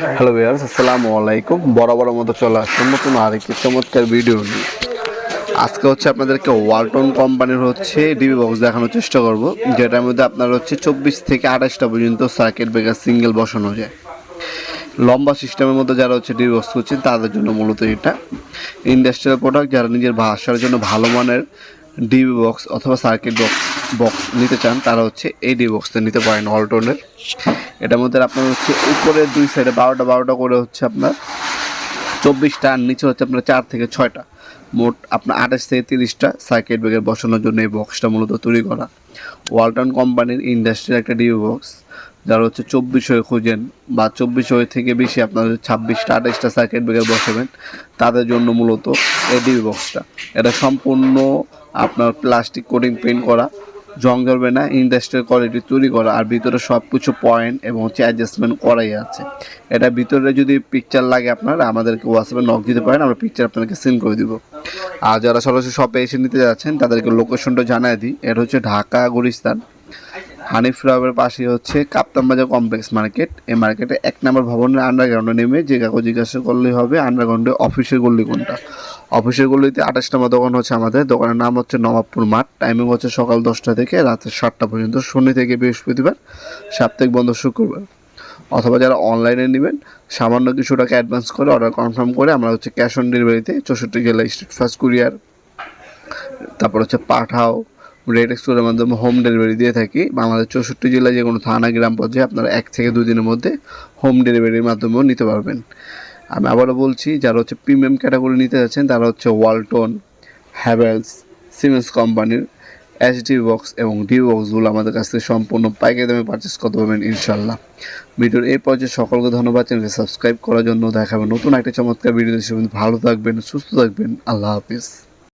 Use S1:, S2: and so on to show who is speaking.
S1: Hello viewers আসসালামু আলাইকুম বরাবর মতো চলে আসছে নতুন আরেকটি চমৎকার ভিডিও নিয়ে। আজকে হচ্ছে আপনাদেরকে ওয়ালটন কোম্পানির হচ্ছে ডিবি বক্স দেখানোর চেষ্টা করব, যেটার মধ্যে আপনার হচ্ছে চব্বিশ থেকে আঠাশটা পর্যন্ত সার্কিট ব্রেকার সিঙ্গেল বসানো যায়। লম্বা সিস্টেমের মধ্যে যারা হচ্ছে ডিবি বক্স করছেন, তাদের জন্য মূলত এটা। ইন্ডাস্ট্রিয়াল প্রোডাক্ট যারা নিজের ভাষার জন্য ভালো মানের ডিবি বক্স অথবা সার্কিট বক্স বক্স নিতে চান, তারা হচ্ছে এই ডিবি বক্সটা নিতে পারেন ওয়ালটনের এটার মধ্যে আপনার হচ্ছে উপরে দুই সাইডে বারোটা বারোটা করে হচ্ছে আপনার চব্বিশটা আর নিচে হচ্ছে আপনার চার থেকে ছয়টা। মোট আপনার আঠাশ থেকে তিরিশটা সার্কিট ব্রেকার বসানোর জন্য এই বক্সটা মূলত তৈরি করা। ওয়ালটন কোম্পানির ইন্ডাস্ট্রির একটা ডিউ বক্স যারা হচ্ছে চব্বিশ হয়ে খুঁজেন বা চব্বিশ হয়ে থেকে বেশি আপনার ছাব্বিশটা, আঠাশটা সার্কিট ব্রেকার বসাবেন, তাদের জন্য মূলত এই ডিউ বক্সটা এটা সম্পূর্ণ আপনার প্লাস্টিক কোটিং পেন্ট করা। জং ধরবে না ইন্ডাস্ট্রিয়াল কোয়ালিটি তৈরি করা, আর ভিতরে সব কিছু পয়েন্ট এবং হচ্ছে অ্যাডজাস্টমেন্ট করাই আছে। এটা ভিতরে যদি পিকচার লাগে আপনার, আমাদেরকে হোয়াটসঅ্যাপে নক দিতে পারেন, আমরা পিকচার আপনাদেরকে সেন্ড করে দিব। আর যারা সরাসরি শপে এসে নিতে যাচ্ছেন, তাদেরকে লোকেশনটা জানাই দিই। এটা হচ্ছে ঢাকা গুলিস্তান। হানিফ রাবের পাশে হচ্ছে কাপ্তান বাজার কমপ্লেক্স মার্কেট এই মার্কেটে এক নম্বর ভবনের আন্ডারগ্রাউন্ডে নেমে যে কাগজ জিজ্ঞাসা করলেই হবে আন্ডারগ্রাউন্ডে অফিসের গল্লি কোনটা অফিসের গল্লিতে আঠাশ নম্বর দোকান হচ্ছে আমাদের। দোকানের নাম হচ্ছে নবাবপুর মাঠ। টাইমিং হচ্ছে সকাল দশটা থেকে রাত সাতটা পর্যন্ত, শনি থেকে বৃহস্পতিবার, সাপ্তাহিক বন্ধ শুক্রবার। অথবা যারা অনলাইনে নেবেন, সামান্য কিছু টাকা অ্যাডভান্স করে অর্ডার কনফার্ম করে আমরা হচ্ছে ক্যাশ অন ডেলিভারিতে চৌষট্টি জেলা স্ট্রিট ফার্স্ট কুরিয়ার তারপর হচ্ছে পাঠাও রেড এক্সপ্লোরের মাধ্যমে হোম ডেলিভারি দিয়ে থাকি। বাংলাদেশ চৌষট্টি জেলায় যে কোনো থানা, গ্রাম পর্যায়ে আপনারা এক থেকে দুই দিনের মধ্যে হোম ডেলিভারির মাধ্যমেও নিতে পারবেন। আমি আবারও বলছি, যারা হচ্ছে প্রিমিয়াম ক্যাটাগরি নিতে যাচ্ছেন, তারা হচ্ছে ওয়ালটন হ্যাভেলস সিমেন্স কোম্পানির ডি বক্স এবং ডি বক্সগুলো আমাদের কাছ থেকে সম্পূর্ণ পাইকারি দামে পারচেস করতে পারবেন ইনশাল্লাহ ভিডিওর এই পর্যায়ে সকলকে ধন্যবাদ চ্যানেলকে সাবস্ক্রাইব করার জন্য দেখাবেন নতুন একটা চমৎকার ভিডিও হিসেবে ভালো থাকবেন, সুস্থ থাকবেন, আল্লাহ হাফিজ।